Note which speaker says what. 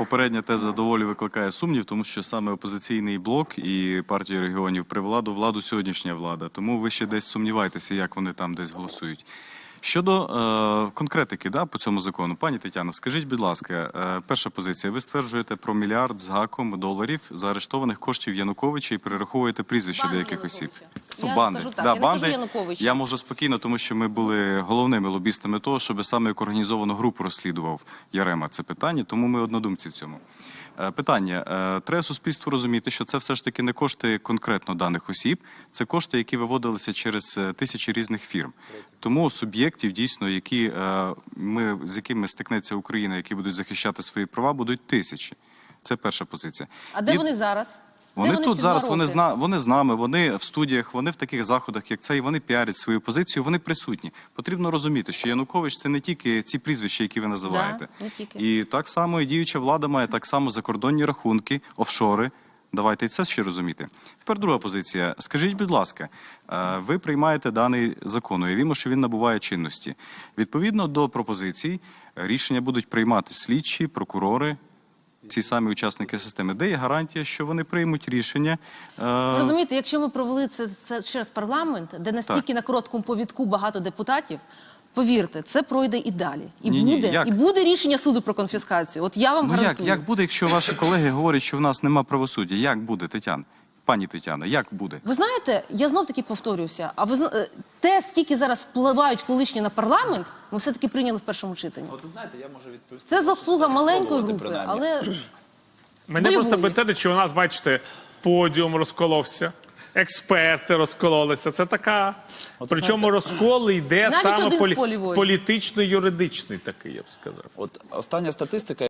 Speaker 1: попередня теза доволі викликає сумнів, тому що саме опозиційний блок і партія регіонів при владу владу сьогоднішня влада. Тому ви ще десь сумніваєтеся, як вони там десь голосують. Щодо е, конкретики да, по цьому закону, пані Тетяно, скажіть, будь ласка, е, перша позиція. Ви стверджуєте про мільярд з гаком доларів заарештованих коштів Януковича і перераховуєте прізвища
Speaker 2: Банди
Speaker 1: деяких осіб. Ну,
Speaker 2: Я
Speaker 1: банди.
Speaker 2: скажу так,
Speaker 1: Да,
Speaker 2: я не кажу
Speaker 1: банди. Я можу спокійно, тому що ми були головними лобістами того, щоб саме як організовану групу розслідував Ярема це питання, тому ми однодумці в цьому. Е, Питання: Е, треба суспільству розуміти, що це все ж таки не кошти конкретно даних осіб, це кошти, які виводилися через е, тисячі різних фірм. Тому суб'єктів, дійсно, які ми з якими стикнеться Україна, які будуть захищати свої права, будуть тисячі. Це перша позиція.
Speaker 2: А де
Speaker 1: І-
Speaker 2: вони зараз?
Speaker 1: Вони
Speaker 2: де
Speaker 1: тут зараз, вони зна, вони з нами, вони в студіях, вони в таких заходах, як цей, вони піарять свою позицію, вони присутні. Потрібно розуміти, що Янукович це не тільки ці прізвища, які ви називаєте.
Speaker 2: Да, не тільки.
Speaker 1: І так само і діюча влада має так само закордонні рахунки, офшори. Давайте і це ще розуміти. Тепер друга позиція. Скажіть, будь ласка, е, ви приймаєте даний закон, уявімо, що він набуває чинності. Відповідно до пропозицій, рішення будуть приймати слідчі, прокурори, ці самі учасники системи. Де є гарантія, що вони приймуть рішення? е,
Speaker 2: Розумієте, якщо ми провели це, це через парламент, де настільки на короткому повідку багато депутатів, повірте, це пройде і далі. І
Speaker 1: Ні-ні,
Speaker 2: буде,
Speaker 1: як?
Speaker 2: і буде рішення суду про конфіскацію. От я вам
Speaker 1: Ну
Speaker 2: гарантую.
Speaker 1: як буде, якщо ваші колеги говорять, що в нас нема правосуддя? Як буде, Тетяна? Пані Тетяна, як буде?
Speaker 2: Ви знаєте, я знов таки повторюся. А ви зна- е, те, скільки зараз впливають колишні на парламент, ми все таки прийняли в першому читанні.
Speaker 3: От знаєте, я можу відповісти.
Speaker 2: Це заслуга маленької групи,
Speaker 3: принаймні.
Speaker 2: але
Speaker 4: Мене
Speaker 2: Бойової.
Speaker 4: просто питають, що у нас, бачите, подіум розколовся, експерти розкололися. Це така. Причому розкол йде
Speaker 2: Навіть
Speaker 4: саме
Speaker 2: один в
Speaker 4: полі...
Speaker 2: полі воїн.
Speaker 4: політично-юридичний такий, я б сказав.
Speaker 3: От остання статистика,